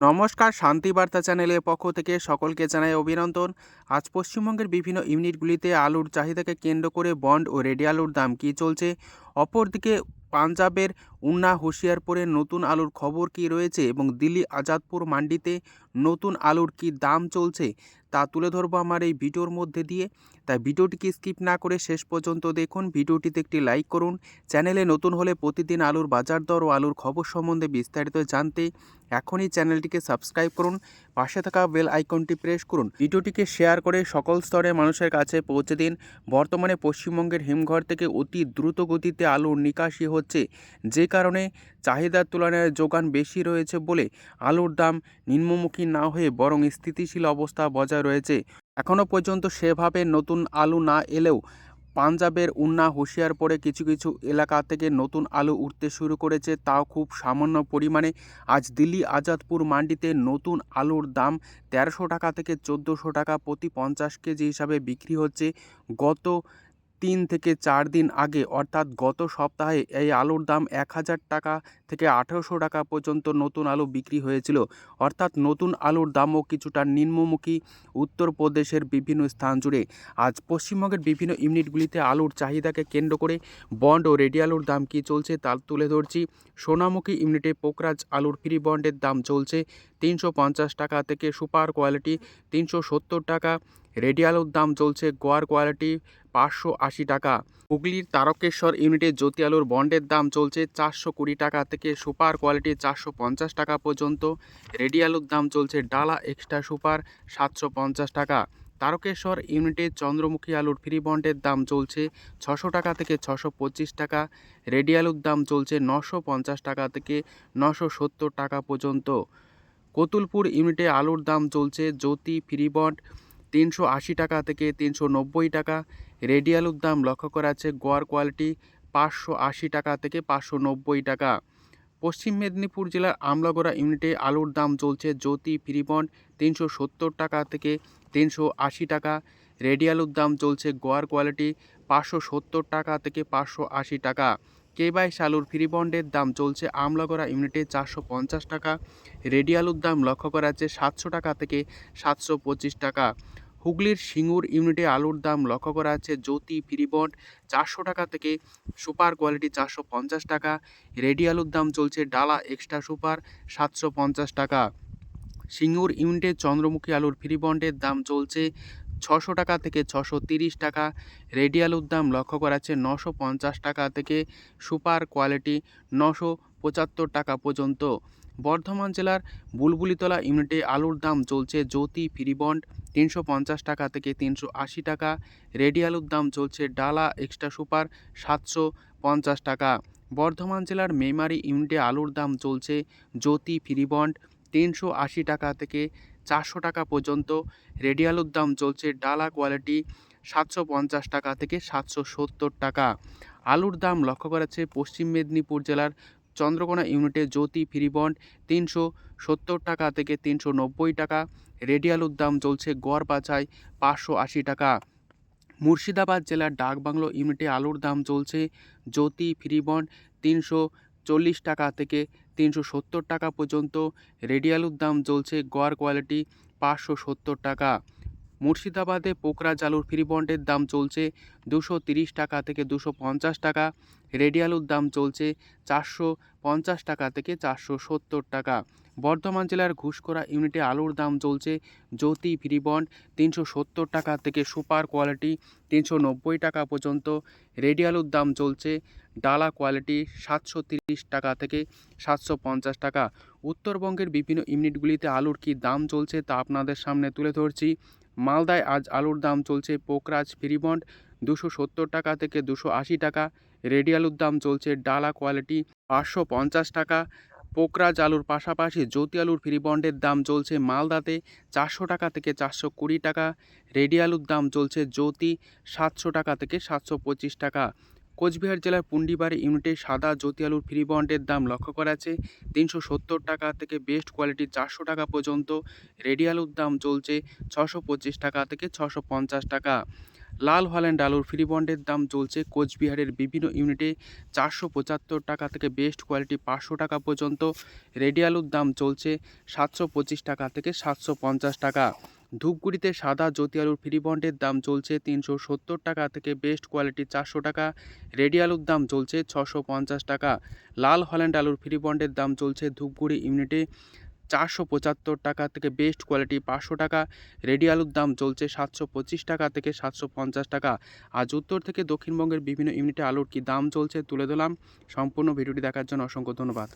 নমস্কার শান্তিবার্তা চ্যানেলের পক্ষ থেকে সকলকে জানাই অভিনন্দন। আজ পশ্চিমবঙ্গের বিভিন্ন ইউনিটগুলিতে আলুর চাহিদাকে কেন্দ্র করে বন্ড ও রেডি আলুর দাম কী চলছে? অপরদিকে পাঞ্জাবের উন্না, হুঁশিয়ারপুরে নতুন আলুর খবর কি রয়েছে এবং দিল্লি, আজাদপুর মান্ডিতে নতুন আলুর কী দাম চলছে তা তুলে ধরবো আমার এই ভিডিওর মধ্যে দিয়ে। তাই ভিডিওটিকে স্কিপ না করে শেষ পর্যন্ত দেখুন। ভিডিওটিতে একটি লাইক করুন। চ্যানেলে নতুন হলে প্রতিদিন আলুর বাজার দর ও আলুর খবর সম্বন্ধে বিস্তারিত জানতে এখনই চ্যানেলটিকে সাবস্ক্রাইব করুন। পাশে থাকা বেল আইকনটি প্রেস করুন। ভিডিওটিকে শেয়ার করে সকল স্তরের মানুষের কাছে পৌঁছে দিন। বর্তমানে পশ্চিমবঙ্গের হিমঘর থেকে অতি দ্রুত গতিতে আলুর নিকাশি হচ্ছে। যে কারণে চাহিদার তুলনায় যোগান বেশি রয়েছে বলে আলুর দাম নিম্নমুখী না হয়ে বরং স্থিতিশীল অবস্থা বজায় রয়েছে। এখনও পর্যন্ত সেভাবে নতুন আলু না এলেও পাঞ্জাবের উন্না হুঁশিয়ার পরে কিছু কিছু এলাকা থেকে নতুন আলু উঠতে শুরু করেছে, তাও খুব সামান্য পরিমাণে। আজ দিল্লি আজাদপুর মান্ডিতে নতুন আলুর দাম তেরোশো টাকা থেকে চোদ্দোশো টাকা প্রতি পঞ্চাশ কেজি হিসাবে বিক্রি হচ্ছে। গত তিন থেকে চার দিন আগে, অর্থাৎ গত সপ্তাহে, এই আলুর দাম এক হাজার টাকা থেকে আঠেরোশো টাকা পর্যন্ত নতুন আলু বিক্রি হয়েছিল। অর্থাৎ নতুন আলুর দামও কিছুটা নিম্নমুখী উত্তরপ্রদেশের বিভিন্ন স্থান জুড়ে। আজ পশ্চিমবঙ্গের বিভিন্ন ইউনিটগুলিতে আলুর চাহিদাকে কেন্দ্র করে বন্ড ও রেডি আলুর দাম কী চলছে তা তুলে ধরছি। সোনামুখী ইউনিটে পোকরাজ আলুর ফ্রি বন্ডের দাম চলছে তিনশো পঞ্চাশ টাকা থেকে সুপার কোয়ালিটি তিনশো সত্তর টাকা। রেডি আলুর দাম চলছে গোয়ার কোয়ালিটি পাঁচশো আশি টাকা। হুগলির তারকেশ্বর ইউনিটে জ্যোতি আলুর বন্ডের দাম চলছে চারশো কুড়ি টাকা থেকে সুপার কোয়ালিটি চারশো পঞ্চাশ টাকা পর্যন্ত। রেডি আলুর দাম চলছে ডালা এক্সট্রা সুপার সাতশো পঞ্চাশ টাকা। তারকেশ্বর ইউনিটে চন্দ্রমুখী আলুর ফ্রি বন্ডের দাম চলছে ছশো টাকা থেকে ছশো পঁচিশ টাকা। রেডি আলুর দাম চলছে নশো পঞ্চাশ টাকা থেকে নশো সত্তর টাকা পর্যন্ত। কতুলপুর ইউনিটে আলুর দাম চলছে জ্যোতি ফ্রি বন্ড তিনশো আশি টাকা থেকে তিনশো নব্বই টাকা। রেডি আলুর দাম লক্ষ্য করা আছে গোয়ার কোয়ালিটি পাঁচশো আশি টাকা থেকে পাঁচশো নব্বই টাকা। পশ্চিম মেদিনীপুর জেলার আমলাগোড়া ইউনিটে আলুর দাম চলছে জ্যোতি ফ্রিবন্ড তিনশো সত্তর টাকা থেকে তিনশো আশি টাকা। রেডি আলুর দাম চলছে গোয়ার কোয়ালিটি পাঁচশো সত্তর টাকা থেকে পাঁচশো আশি টাকা। কে বাইশ আলুর ফ্রিবন্ডের দাম চলছে আমলাগড়া ইউনিটে চারশো পঞ্চাশ টাকা। রেডি আলুর দাম লক্ষ্য করা আছে সাতশো টাকা থেকে সাতশো পঁচিশ টাকা। হুগলির সিঙ্গুর ইউনিটে আলুর দাম লক্ষ্য করা আছে জ্যোতি ফ্রিবন্ড চারশো টাকা থেকে সুপার কোয়ালিটি চারশো পঞ্চাশ টাকা, রেডি আলুর দাম চলছে ডালা এক্সট্রা সুপার সাতশো পঞ্চাশ টাকা। সিঙ্গুর ইউনিটে চন্দ্রমুখী আলুর ফ্রিবন্ডের দাম চলছে ছশো টাকা থেকে ছশো তিরিশ টাকা, রেডি আলুর দাম লক্ষ্য করা যাচ্ছে নশো পঞ্চাশ টাকা থেকে সুপার কোয়ালিটি নশো পঁচাত্তর টাকা পর্যন্ত। বর্ধমান জেলার বুলবুলিতলা ইউনিটে আলুর দাম চলছে জ্যোতি ফ্রিবন্ড তিনশো পঞ্চাশ টাকা থেকে তিনশো আশি টাকা। রেডি আলুর দাম চলছে ডালা এক্সট্রা সুপার, সাতশো পঞ্চাশ টাকা। বর্ধমান জেলার মেমারি ইউনিটে আলুর দাম চলছে জ্যোতি ফ্রিবন্ড তিনশো আশি টাকা থেকে চারশো টাকা পর্যন্ত। রেডি আলুর দাম চলছে ডালা কোয়ালিটি, সাতশো পঞ্চাশ টাকা থেকে সাতশো সত্তর টাকা। আলুর দাম লক্ষ্য করেছে পশ্চিম মেদিনীপুর জেলার চন্দ্রকোনা ইউনিটে জ্যোতি ফ্রিবন্ড তিনশো সত্তর টাকা থেকে তিনশো নব্বই টাকা। রেডি আলুর দাম চলছে গড় বাছাই পাঁচশো আশি টাকা। মুর্শিদাবাদ জেলার ডাকবাংলো ইউনিটে আলুর দাম চলছে জ্যোতি ফ্রিবন্ড তিনশো চল্লিশ টাকা থেকে তিনশো সত্তর টাকা পর্যন্ত। রেডি আলুর দাম চলছে গড় কোয়ালিটি পাঁচশো সত্তর টাকা। মুর্শিদাবাদে পোকরাজ আলুর ফ্রি বন্ডের দাম চলছে দুশো তিরিশ টাকা থেকে দুশো পঞ্চাশ টাকা রেডি আলুর দাম চলছে চারশো পঞ্চাশ টাকা থেকে চারশো সত্তর টাকা। বর্ধমান জেলার ঘুষকরা ইউনিটে আলুর দাম চলছে জ্যোতি ফ্রি বন্ড তিনশো সত্তর টাকা থেকে সুপার কোয়ালিটি তিনশো নব্বই টাকা পর্যন্ত রেডি আলুর দাম চলছে ডালা কোয়ালিটি সাতশো তিরিশ টাকা থেকে সাতশো পঞ্চাশ টাকা। উত্তরবঙ্গের বিভিন্ন ইউনিটগুলিতে আলুর কী দাম চলছে তা আপনাদের সামনে তুলে ধরছি। মালদায় আজ আলুর দাম চলছে পোকরাজ ফ্রিবন্ড দুশো সত্তর টাকা থেকে দুশো আশি টাকা। রেডি আলুর দাম চলছে ডালা কোয়ালিটি পাঁচশো পঞ্চাশ টাকা। পোকরাজ আলুর পাশাপাশি জ্যোতি আলুর ফ্রিবন্ডের দাম চলছে মালদাতে চারশো টাকা থেকে চারশো কুড়ি টাকা। রেডি আলুর দাম চলছে জ্যোতি সাতশো টাকা থেকে সাতশো পঁচিশ টাকা। কোচবিহার জেলার পুন্ডিবাড়ি ইউনিটে সাদা জ্যোতি আলুর ফ্রি বন্ডের দাম লক্ষ্য করা আছে তিনশো সত্তর টাকা থেকে বেস্ট কোয়ালিটি চারশো টাকা পর্যন্ত। রেডি আলুর দাম চলছে ছশো পঁচিশ টাকা থেকে ছশো পঞ্চাশ টাকা। লাল হল্যান্ড আলুর ফ্রি বন্ডের দাম চলছে কোচবিহারের বিভিন্ন ইউনিটে চারশো পঁচাত্তর টাকা থেকে বেস্ট কোয়ালিটি পাঁচশো টাকা পর্যন্ত। রেডি আলুর দাম চলছে সাতশো পঁচিশ টাকা থেকে সাতশো পঞ্চাশ টাকা। ধূপগুড়িতে সাদা জ্যোতি আলুর ফ্রি বন্ডের দাম চলছে তিনশো সত্তর টাকা থেকে বেস্ট কোয়ালিটি চারশো টাকা রেডি আলুর দাম চলছে ছশো পঞ্চাশ টাকা। লাল হল্যান্ড আলুর ফ্রি বন্ডের দাম চলছে ধূপগুড়ি ইউনিটে চারশো পঁচাত্তর টাকা থেকে বেস্ট কোয়ালিটি পাঁচশো টাকা রেডি আলুর দাম চলছে সাতশো পঁচিশ টাকা থেকে সাতশো পঞ্চাশ টাকা। আজ উত্তর থেকে দক্ষিণবঙ্গের বিভিন্ন ইউনিটে আলুর কী দাম চলছে তুলে দিলাম সম্পূর্ণ ভিডিওটি দেখার জন্য অসংখ্য ধন্যবাদ।